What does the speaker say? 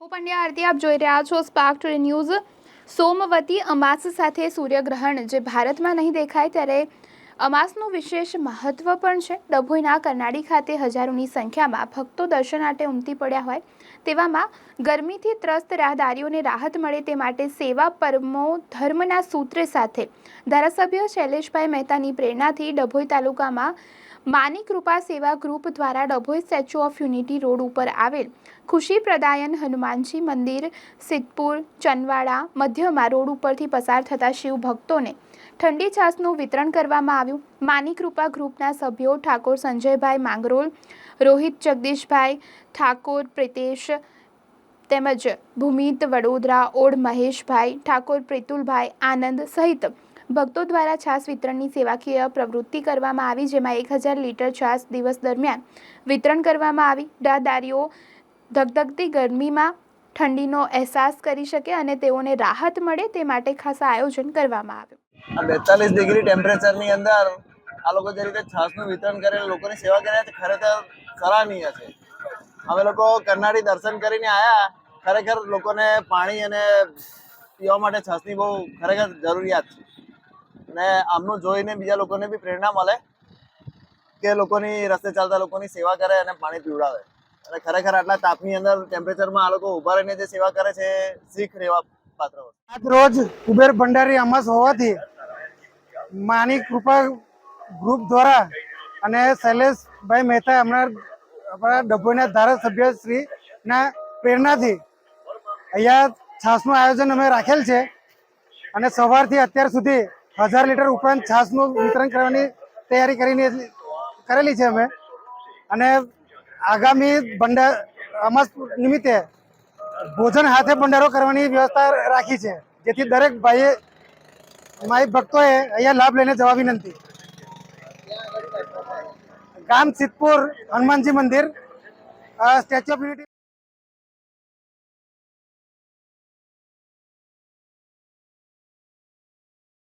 હું પંડ્યા આરતી, આપ જોઈ રહ્યા છો spark today news Somvati Amas સાથે સૂર્યગ્રહણ જે ભારતમાં નહીં દેખાય ત્યારે અમાસનું વિશેષ મહત્વ પણ છે. ડભોઈના કરનાળી ખાતે હજારોની સંખ્યામાં ભક્તો દર્શનાર્થે ઉમટી પડ્યા હોય તેવામાં ગરમીથી ત્રસ્ત રાહદારીઓને રાહત મળે તે માટે સેવા પરમો ધર્મના સૂત્ર સાથે ધારાસભ્ય શૈલેષભાઈ મહેતાની પ્રેરણાથી ડભોઈ તાલુકામાં માની કૃપા સેવા ગ્રુપ દ્વારા Dabhoi statue of unity road ઉપર આવેલ ખુશી પ્રદાયન હનુમાનજી મંદિર, સિદ્ધપુર, ચનવાડા મધ્યમાં રોડ ઉપરથી પસાર થતા શિવ ભક્તોને ઠંડી છાસનું વિતરણ કરવામાં આવ્યું. માની કૃપા ગ્રુપના સભ્યો ઠાકોર સંજયભાઈ માંગરોલ, રોહિત જગદીશભાઈ ઠાકોર, પ્રિતેશ તેમજ ભૂમિત વડોદરા ઓડ મહેશભાઈ, ઠાકોર પ્રિતુલભાઈ આનંદ સહિત ભક્તો દ્વારા છાસ વિતરણની સેવાકીય પ્રવૃત્તિ કરવામાં આવી, જેમાં એક હજાર લીટર છાસ દિવસ દરમિયાન વિતરણ કરવામાં આવી. રાહદારીઓ ધગધગતી ગરમીમાં ઠંડીનો અહેસાસ કરી શકે અને તેઓને રાહત મળે તે માટે ખાસ આયોજન કરવામાં આવ્યું. બેતાલીસ ડિગ્રી ટેમ્પરેચરની અંદર આ લોકો જે રીતે છાસનું વિતરણ કરે, લોકોની સેવા કરે છે ખરેખર સરાહનીય છે. અમે લોકો કરનાળી દર્શન કરીને આવ્યા ખરેખર લોકોને પાણી અને પીવા માટે છાસની બહુ ખરેખર જરૂરિયાત છે. અને આમનું જોઈને બીજા લોકોને બી પ્રેરણા મળે કે લોકોની રસ્તે ચાલતા લોકોની સેવા કરે અને પાણી પીવડાવે. અને ખરેખર આટલા તાપની અંદર ટેમ્પરેચરમાં આ લોકો ઊભા રહીને જે સેવા કરે છે, શીખ રહેવા પાત્ર આજ રોજ કુબેર ભંડારી અમાસ હોવાથી માની કૃપા ગ્રુપ દ્વારા અને શૈલેષભાઈ મહેતા હમણાં આપણા ડભોઈના ધારાસભ્ય શ્રીના પ્રેરણાથી અહીંયા છાસનું આયોજન અમે રાખેલ છે. અને સવારથી અત્યાર સુધી હજાર લીટર ઉપરાંત છાસનું વિતરણ કરવાની તૈયારી કરીને કરેલી છે અમે. અને આગામી ભંડાર અમાસ નિમિત્તે ભોજન હાથે ભંડારો કરવાની વ્યવસ્થા રાખી છે, જેથી દરેક ભાઈએ, માઈ ભક્તોએ અહીંયા લાભ લઈને જવા વિનંતી. ગામ સિદ્ધપુર હનુમાનજી મંદિર સ્ટેચ્યુ ઓફ યુનિટી